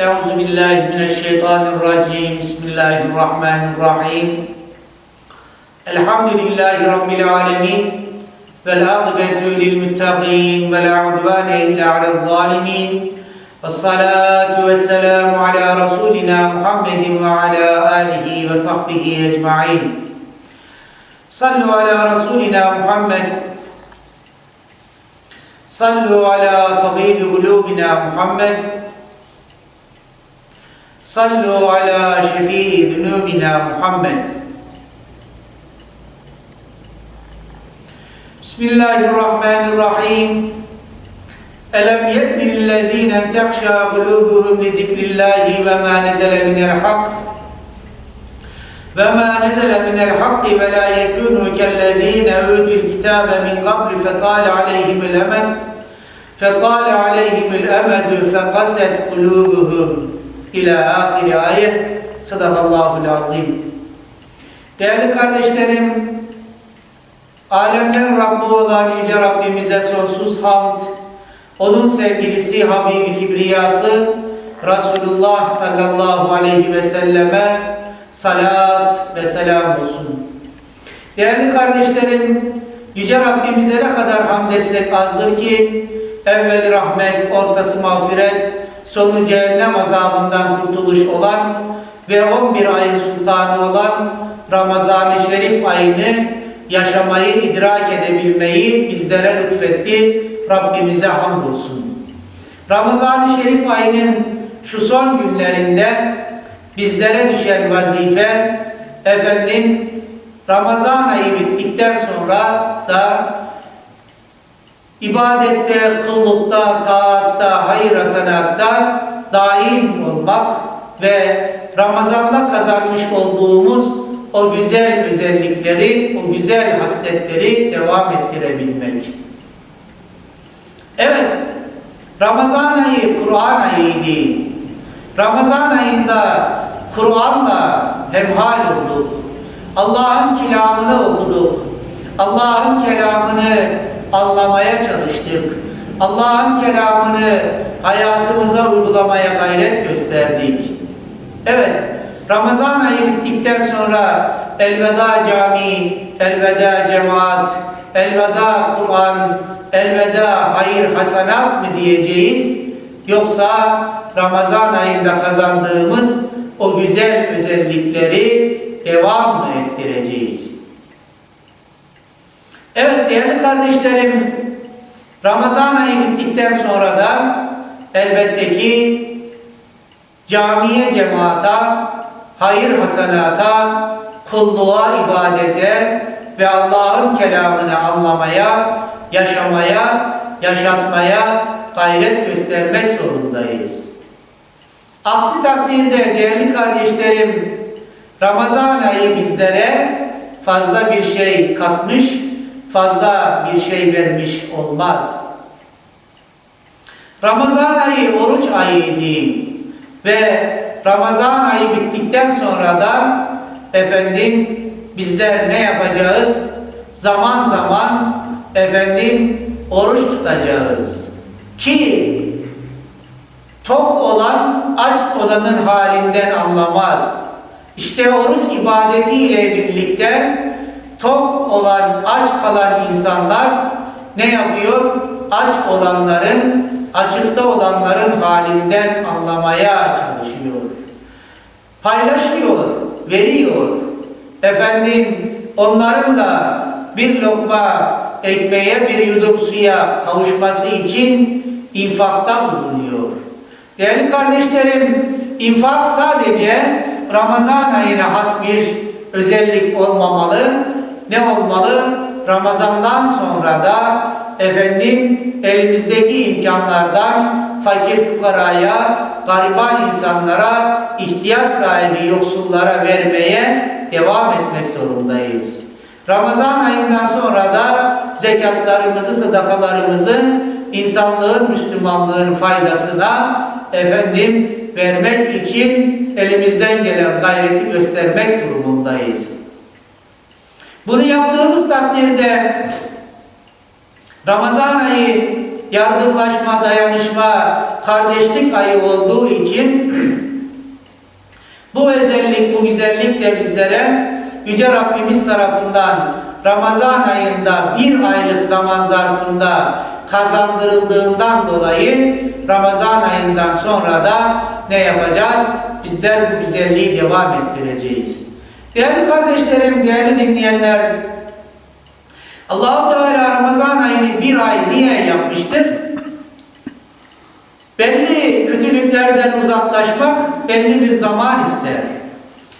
أعوذ بالله من الشيطان الرجيم بسم الله الرحمن الرحيم الحمد لله رب العالمين والعاقبة للمتقين ولا عدوان إلا على الظالمين والصلاة والسلام على رسولنا محمد وعلى آله وصحبه أجمعين صلوا على رسولنا محمد صلوا على طبيب قلوبنا محمد صلوا على شفيع ذنوبنا محمد. بسم الله الرحمن الرحيم. ألم يأن الذين تخشى قلوبهم لذكر الله وما نزل من الحق؟ وما نزل من الحق ولا يكونوا كالذين أوتوا الكتاب من قبل فطال عليهم الأمد فطال عليهم الأمد فقست قلوبهم. İlâ ahiri ayet. Sadakallahul azim. Değerli kardeşlerim, alemlerin Rabbi olan Yüce Rabbimize sonsuz hamd, onun sevgilisi Habibi Kibriyası Resulullah sallallahu aleyhi ve selleme salat ve selam olsun. Değerli kardeşlerim, Yüce Rabbimize ne kadar hamd etsek azdır ki, evvel rahmet, ortası mağfiret, sonu cehennem azabından kurtuluş olan ve 11 ayın sultanı olan Ramazan-ı Şerif ayını yaşamayı, idrak edebilmeyi bizlere lütfetti. Rabbimize hamdolsun. Ramazan-ı Şerif ayının şu son günlerinde bizlere düşen vazife efendim Ramazan ayı bittikten sonra da ibadette, kullukta, taatta, hayır hasanatta daim olmak ve Ramazan'da kazanmış olduğumuz o güzel özellikleri, o güzel hasletleri devam ettirebilmek. Evet, Ramazan ayı Kur'an ayıydı. Ramazan ayında Kur'an'la hemhal olduk. Allah'ın kelamını okuduk. Allah'ın kelamını anlamaya çalıştık. Allah'ın kelamını hayatımıza uygulamaya gayret gösterdik. Evet, Ramazan ayı bittikten sonra elveda cami, elveda cemaat, elveda Kur'an, elveda hayır hasanat mı diyeceğiz? Yoksa Ramazan ayında kazandığımız o güzel özellikleri devam mı ettireceğiz? Evet değerli kardeşlerim, Ramazan ayı bittikten sonra da elbette ki camiye, cemaata, hayır hasanata, kulluğa, ibadete ve Allah'ın kelamını anlamaya, yaşamaya, yaşatmaya gayret göstermek zorundayız. Aksi takdirde değerli kardeşlerim, Ramazan ayı bizlere fazla bir şey katmış, fazla bir şey vermiş olmaz. Ramazan ayı oruç ayıydı ve Ramazan ayı bittikten sonra da efendim bizler ne yapacağız? Zaman zaman efendim oruç tutacağız. Ki tok olan aç olanın halinden anlamaz. İşte oruç ibadetiyle birlikte tok olan, aç kalan insanlar ne yapıyor? Aç olanların, açıkta olanların halinden anlamaya çalışıyor. Paylaşıyor, veriyor. Efendim onların da bir lokma ekmeğe bir yudum suya kavuşması için infakta bulunuyor. Değerli kardeşlerim, infak sadece Ramazan ayına has bir özellik olmamalı. Ne olmalı? Ramazandan sonra da efendim elimizdeki imkanlardan fakir fukaraya, gariban insanlara, ihtiyaç sahibi yoksullara vermeye devam etmek zorundayız. Ramazan ayından sonra da zekatlarımızı, sadakalarımızı insanlığın, Müslümanlığın faydasına efendim vermek için elimizden gelen gayreti göstermek durumundayız. Bunu yaptığımız takdirde Ramazan ayı yardımlaşma, dayanışma, kardeşlik ayı olduğu için bu özellik, bu güzellik de bizlere Yüce Rabbimiz tarafından Ramazan ayında bir aylık zaman zarfında kazandırıldığından dolayı Ramazan ayından sonra da ne yapacağız? Bizler bu güzelliği devam ettireceğiz. Değerli kardeşlerim, değerli dinleyenler, allah Teala Ramazan ayını bir ay niye yapmıştır? Belli kötülüklerden uzaklaşmak belli bir zaman ister.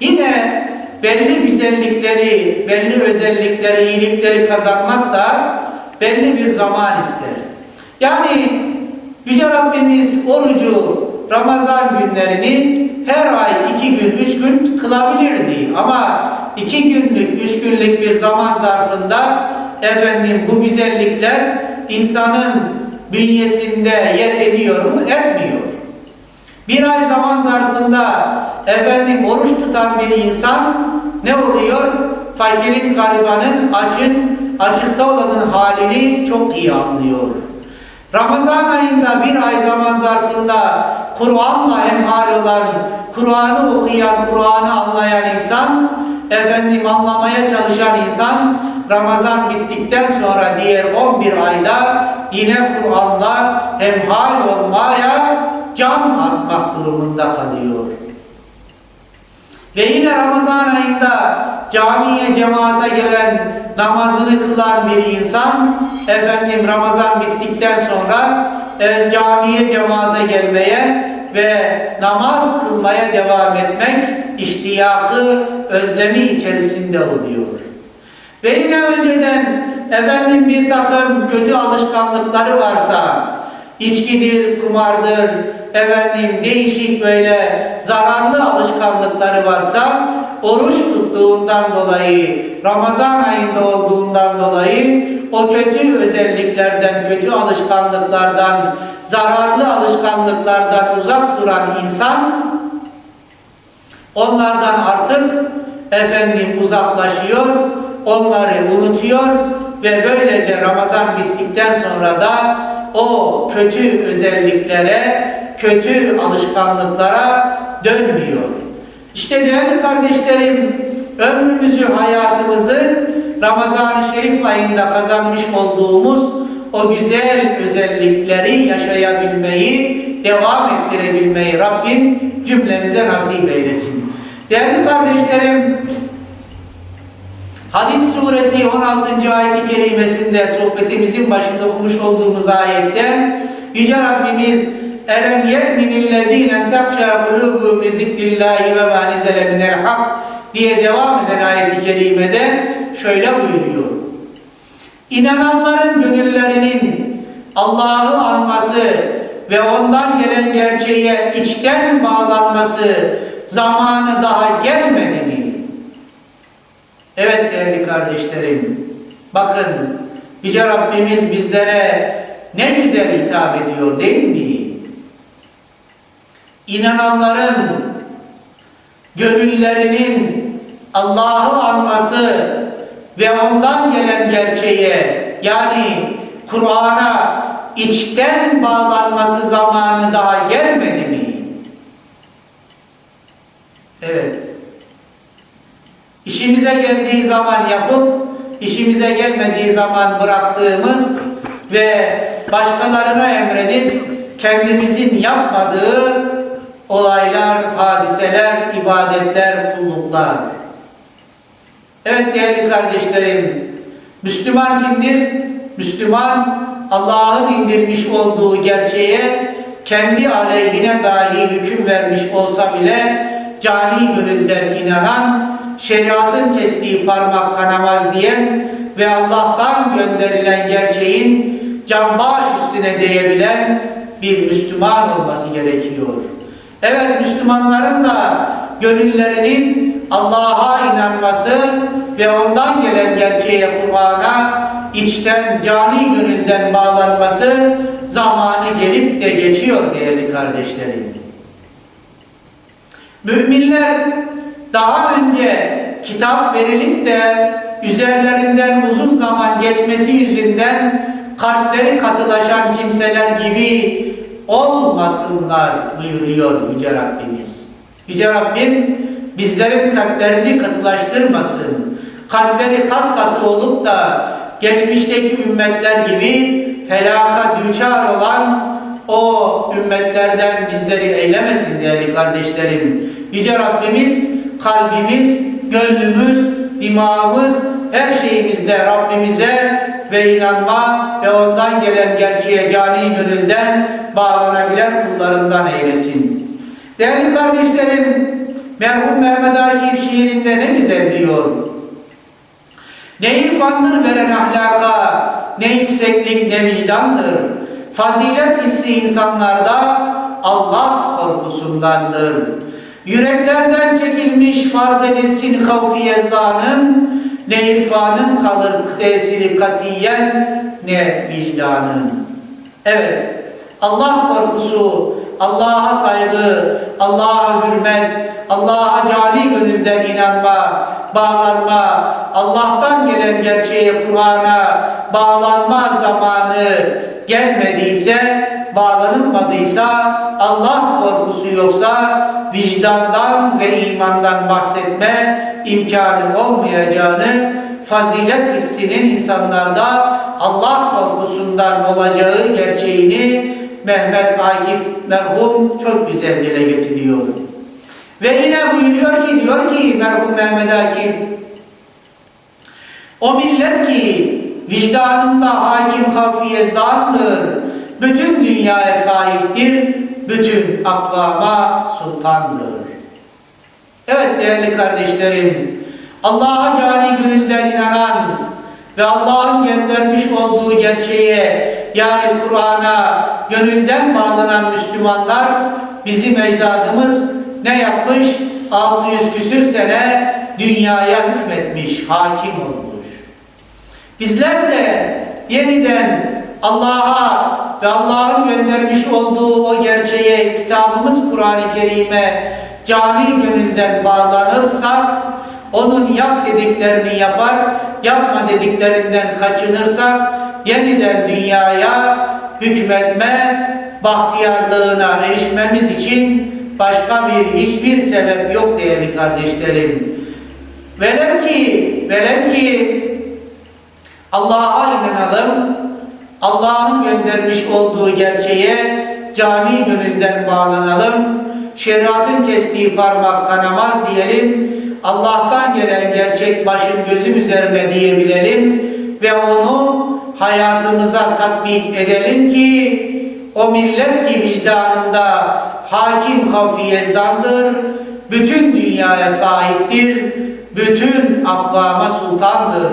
Yine belli güzellikleri, belli özellikleri, iyilikleri kazanmak da belli bir zaman ister. Yani Yüce Rabbimiz orucu Ramazan günlerini her ay iki gün, üç gün kılabilirdi. Ama iki günlük, üç günlük bir zaman zarfında efendim bu güzellikler insanın bünyesinde yer ediyor mu? Etmiyor. Bir ay zaman zarfında efendim oruç tutan bir insan ne oluyor? Fakirin, garibanın, açın, açıkta olanın halini çok iyi anlıyor. Ramazan ayında bir ay zaman zarfında Kur'an'la hemhal olan, Kur'an'ı okuyan, Kur'an'ı anlayan insan, efendim anlamaya çalışan insan, Ramazan bittikten sonra diğer 11 ayda yine Kur'an'la hemhal olmaya can atmak durumunda kalıyor. Ve yine Ramazan ayında camiye cemaate gelen namazını kılan bir insan efendim Ramazan bittikten sonra e, camiye cemaate gelmeye ve namaz kılmaya devam etmek iştiyakı, özlemi içerisinde oluyor. Ve yine önceden efendim bir takım kötü alışkanlıkları varsa içkidir, kumardır, efendim değişik böyle zararlı alışkanlıkları varsa oruç tuttuğundan dolayı, Ramazan ayında olduğundan dolayı o kötü özelliklerden, kötü alışkanlıklardan, zararlı alışkanlıklardan uzak duran insan onlardan artık efendim uzaklaşıyor, onları unutuyor ve böylece Ramazan bittikten sonra da o kötü özelliklere, kötü alışkanlıklara dönmüyor. İşte değerli kardeşlerim, ömrümüzü, hayatımızı Ramazan-ı Şerif ayında kazanmış olduğumuz o güzel özellikleri yaşayabilmeyi, devam ettirebilmeyi Rabbim cümlemize nasip eylesin. Değerli kardeşlerim, Hadis suresi 16. ayet-i kerimesinde sohbetimizin başında okumuş olduğumuz ayette Yüce Rabbimiz Elem ye'minillezine tekşâ kulûbûm li zikrillâhi ve mâ nizele minel hak diye devam eden ayet-i kerimede şöyle buyuruyor. İnananların gönüllerinin Allah'ı anması ve ondan gelen gerçeğe içten bağlanması zamanı daha gelmedi mi? Evet değerli kardeşlerim, bakın Yüce Rabbimiz bizlere ne güzel hitap ediyor değil mi? İnananların gönüllerinin Allah'ı anması ve ondan gelen gerçeğe yani Kur'an'a içten bağlanması zamanı daha gelmedi mi? Evet. İşimize geldiği zaman yapıp, işimize gelmediği zaman bıraktığımız ve başkalarına emredip kendimizin yapmadığı olaylar, hadiseler, ibadetler, kulluklar. Evet değerli kardeşlerim, Müslüman kimdir? Müslüman Allah'ın indirmiş olduğu gerçeğe kendi aleyhine dahi hüküm vermiş olsa bile cani gönülden inanan, şeriatın kestiği parmak kanamaz diyen ve Allah'tan gönderilen gerçeğin canbaş üstüne değebilen bir Müslüman olması gerekiyor. Evet Müslümanların da gönüllerinin Allah'a inanması ve ondan gelen gerçeğe Kur'an'a içten cani gönülden bağlanması zamanı gelip de geçiyor değerli kardeşlerim. Müminler daha önce kitap verilip de üzerlerinden uzun zaman geçmesi yüzünden kalpleri katılaşan kimseler gibi olmasınlar buyuruyor Yüce Rabbimiz. Yüce Rabbim bizlerin kalplerini katılaştırmasın. Kalpleri kas katı olup da geçmişteki ümmetler gibi helaka düçar olan o ümmetlerden bizleri eylemesin değerli kardeşlerim. Yüce Rabbimiz kalbimiz, gönlümüz, dimağımız, her şeyimizde Rabbimize ve inanma ve ondan gelen gerçeğe cani gönülden bağlanabilen kullarından eylesin. Değerli kardeşlerim, merhum Mehmet Akif şiirinde ne güzel diyor. Ne irfandır veren ahlaka, ne yükseklik ne vicdandır. Fazilet hissi insanlarda Allah korkusundandır. Yüreklerden çekilmiş farz edilsin havfi yezdanın, ne irfanın kalır tesiri katiyen ne vicdanın. Evet, Allah korkusu, Allah'a saygı, Allah'a hürmet, Allah'a cani gönülden inanma, bağlanma, Allah'tan gelen gerçeğe Kur'an'a bağlanma zamanı gelmediyse, bağlanılmadıysa, Allah korkusu yoksa vicdandan ve imandan bahsetme imkanı olmayacağını, fazilet hissinin insanlarda Allah korkusundan olacağı gerçeğini Mehmet Akif merhum çok güzel dile getiriyor. Ve yine buyuruyor ki, diyor ki merhum Mehmet Akif, o millet ki vicdanında hakim havfi yezdandır, bütün dünyaya sahiptir, bütün akvama sultandır. Evet değerli kardeşlerim, Allah'a cani gönülden inanan ve Allah'ın göndermiş olduğu gerçeğe yani Kur'an'a gönülden bağlanan Müslümanlar bizim ecdadımız ne yapmış? 600 küsür sene dünyaya hükmetmiş, hakim olmuş. Bizler de yeniden Allah'a ve Allah'ın göndermiş olduğu o gerçeğe kitabımız Kur'an-ı Kerim'e cani gönülden bağlanırsak onun yap dediklerini yapar, yapma dediklerinden kaçınırsak yeniden dünyaya hükmetme bahtiyarlığına erişmemiz için başka bir hiçbir sebep yok değerli kardeşlerim. Velev ki, velev ki Allah'a inanalım, Allah'ın göndermiş olduğu gerçeğe cani gönülden bağlanalım, şeriatın kestiği parmak kanamaz diyelim, Allah'tan gelen gerçek başım gözüm üzerine diyebilelim ve onu hayatımıza tatbik edelim ki o millet ki vicdanında hakim havfi yezdandır, bütün dünyaya sahiptir, bütün akvama sultandır.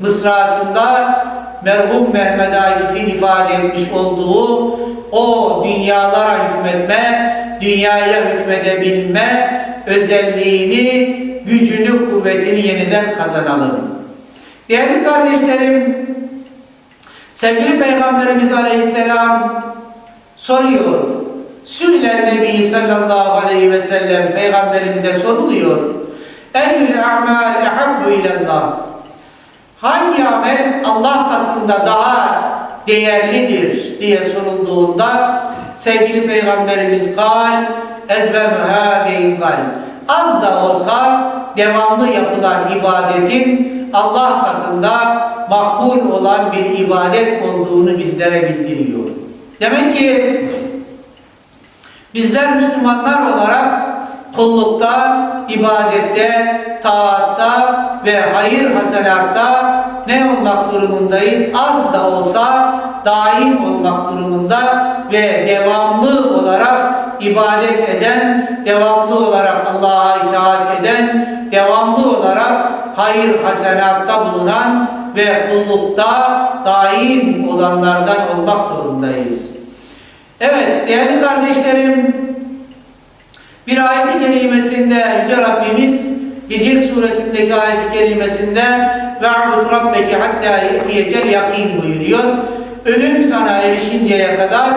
Mısrasında merhum Mehmet Akif'in ifade etmiş olduğu o dünyalara hükmetme, dünyaya hükmedebilme özelliğini, gücünü, kuvvetini yeniden kazanalım. Değerli kardeşlerim, sevgili Peygamberimiz Aleyhisselam soruyor. Sünnilen Nebi sallallahu aleyhi ve sellem Peygamberimize soruluyor. Eyyül a'mal ehabbu ilallah. Hangi amel Allah katında daha değerlidir diye sorulduğunda sevgili Peygamberimiz kal edvemuha beynkal. Az da olsa devamlı yapılan ibadetin Allah katında makbul olan bir ibadet olduğunu bizlere bildiriyor. Demek ki bizler Müslümanlar olarak kullukta, ibadette, taatta ve hayır hasenatta ne olmak durumundayız? Az da olsa daim olmak durumunda ve devamlı olarak ibadet eden, devamlı olarak Allah'a itaat eden, devamlı olarak hayır hasenatta bulunan ve kullukta daim olanlardan olmak zorundayız. Evet değerli kardeşlerim bir ayet-i kerimesinde Yüce Rabbimiz Hicr suresindeki ayet-i kerimesinde ve'bud rabbeke hatta yetiyekel yakin buyuruyor. Ölüm sana erişinceye kadar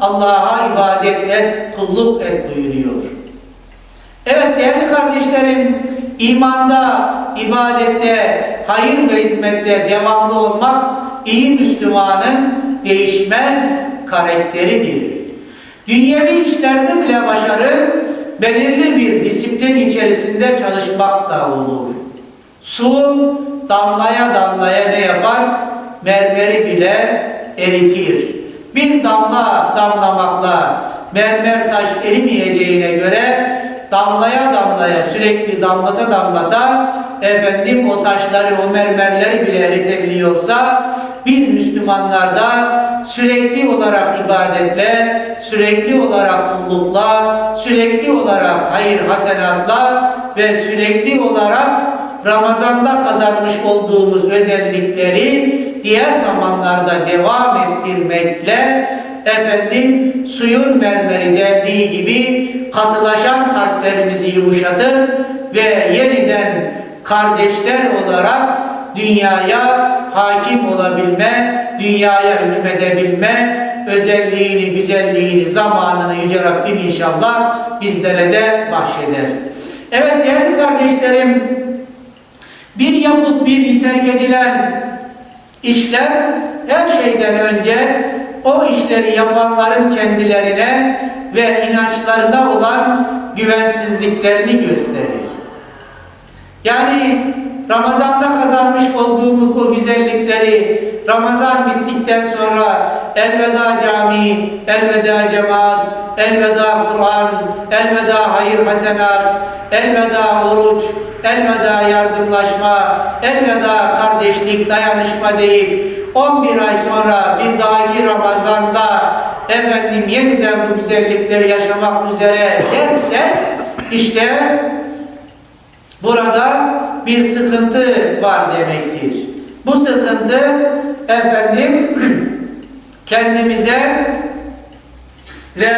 Allah'a ibadet et, kulluk et buyuruyor. Evet değerli kardeşlerim, imanda, ibadette, hayır ve hizmette devamlı olmak iyi Müslümanın değişmez karakteridir. Dünyevi işlerde bile başarı belirli bir disiplin içerisinde çalışmakla olur. Su damlaya damlaya ne yapar? Mermeri bile eritir. Bir damla damlamakla mermer taş erimeyeceğine göre damlaya damlaya sürekli damlata damlata efendim o taşları o mermerleri bile eritebiliyorsa biz Müslümanlar da sürekli olarak ibadetle, sürekli olarak kullukla, sürekli olarak hayır hasenatla ve sürekli olarak Ramazan'da kazanmış olduğumuz özellikleri diğer zamanlarda devam ettirmekle efendim suyun mermeri deldiği gibi katılaşan kalplerimizi yumuşatır ve yeniden kardeşler olarak dünyaya hakim olabilme, dünyaya hükmedebilme özelliğini, güzelliğini, zamanını Yüce Rabbim inşallah bizlere de bahşeder. Evet değerli kardeşlerim, bir yapıp bir terk edilen işler her şeyden önce o işleri yapanların kendilerine ve inançlarına olan güvensizliklerini gösterir. Yani Ramazan'da kazanmış olduğumuz o güzellikleri Ramazan bittikten sonra elveda cami, elveda cemaat, elveda Kur'an, elveda hayır hasenat, elveda oruç, elveda yardımlaşma, elveda kardeşlik, dayanışma deyip 11 ay sonra bir dahaki Ramazan'da efendim yeniden bu güzellikleri yaşamak üzere derse işte burada bir sıkıntı var demektir. Bu sıkıntı efendim kendimize ve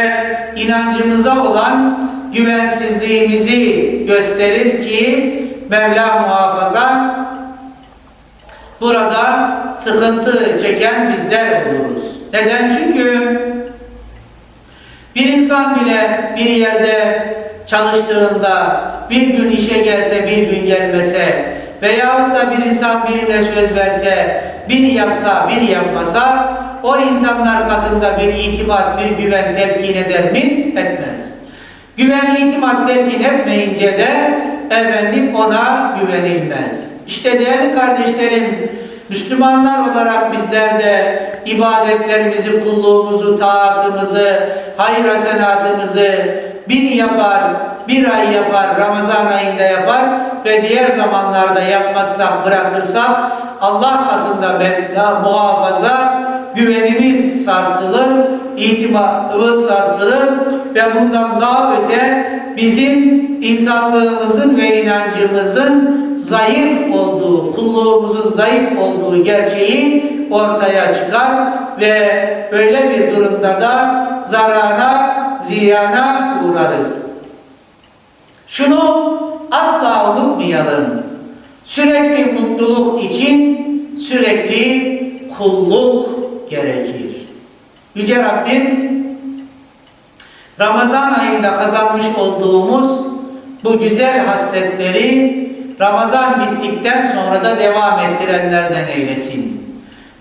inancımıza olan güvensizliğimizi gösterir ki Mevla muhafaza burada sıkıntı çeken bizler oluruz. Neden? Çünkü bir insan bile bir yerde çalıştığında bir gün işe gelse bir gün gelmese veyahut da bir insan birine söz verse bir yapsa bir yapmasa o insanlar katında bir itimat bir güven telkin eder mi? Etmez. Güven itimat telkin etmeyince de efendim ona güvenilmez. İşte değerli kardeşlerim Müslümanlar olarak bizler de ibadetlerimizi, kulluğumuzu, taatımızı, hayır hasenatımızı bir yapar, bir ay yapar, Ramazan ayında yapar ve diğer zamanlarda yapmazsak, bırakırsak Allah katında Mevla muhafaza güvenimiz sarsılır, itibarımız sarsılır ve bundan daha öte bizim insanlığımızın ve inancımızın zayıf olduğu, kulluğumuzun zayıf olduğu gerçeği ortaya çıkar ve böyle bir durumda da zarara, ziyana uğrarız. Şunu asla unutmayalım. Sürekli mutluluk için sürekli kulluk gerekir. Yüce Rabbim Ramazan ayında kazanmış olduğumuz bu güzel hasletleri Ramazan bittikten sonra da devam ettirenlerden eylesin.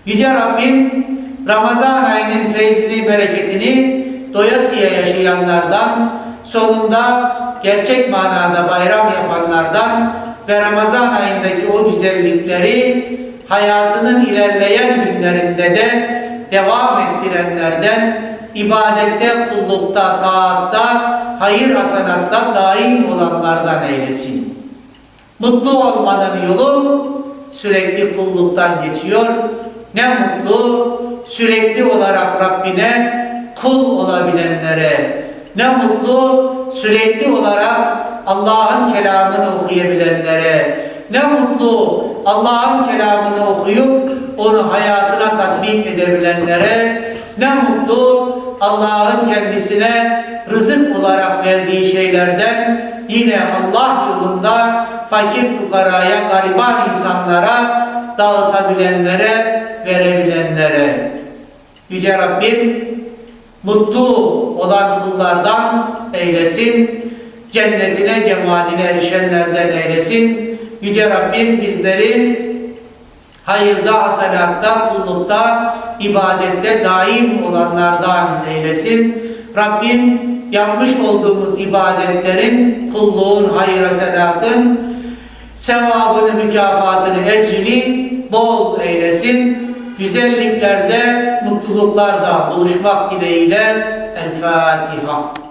Yüce Rabbim Ramazan ayının feyzini, bereketini doyasıya yaşayanlardan, sonunda gerçek manada bayram yapanlardan ve Ramazan ayındaki o güzellikleri hayatının ilerleyen günlerinde de devam ettirenlerden, ibadette, kullukta, taatta, hayır hasanatta daim olanlardan eylesin. Mutlu olmanın yolu sürekli kulluktan geçiyor. Ne mutlu sürekli olarak Rabbine kul olabilenlere. Ne mutlu sürekli olarak Allah'ın kelamını okuyabilenlere. Ne mutlu Allah'ın kelamını okuyup onu hayatına tatbik edebilenlere. Ne mutlu Allah'ın kendisine rızık olarak verdiği şeylerden yine Allah yolunda fakir fukaraya, gariban insanlara dağıtabilenlere, verebilenlere. Yüce Rabbim mutlu olan kullardan eylesin. Cennetine, cemaline erişenlerden eylesin. Yüce Rabbim bizleri hayırda, hasanatta, kullukta, ibadette daim olanlardan eylesin. Rabbim yapmış olduğumuz ibadetlerin, kulluğun, hayır hasenatın sevabını, mükafatını, ecrini bol eylesin. Güzelliklerde, mutluluklarda buluşmak dileğiyle El Fatiha.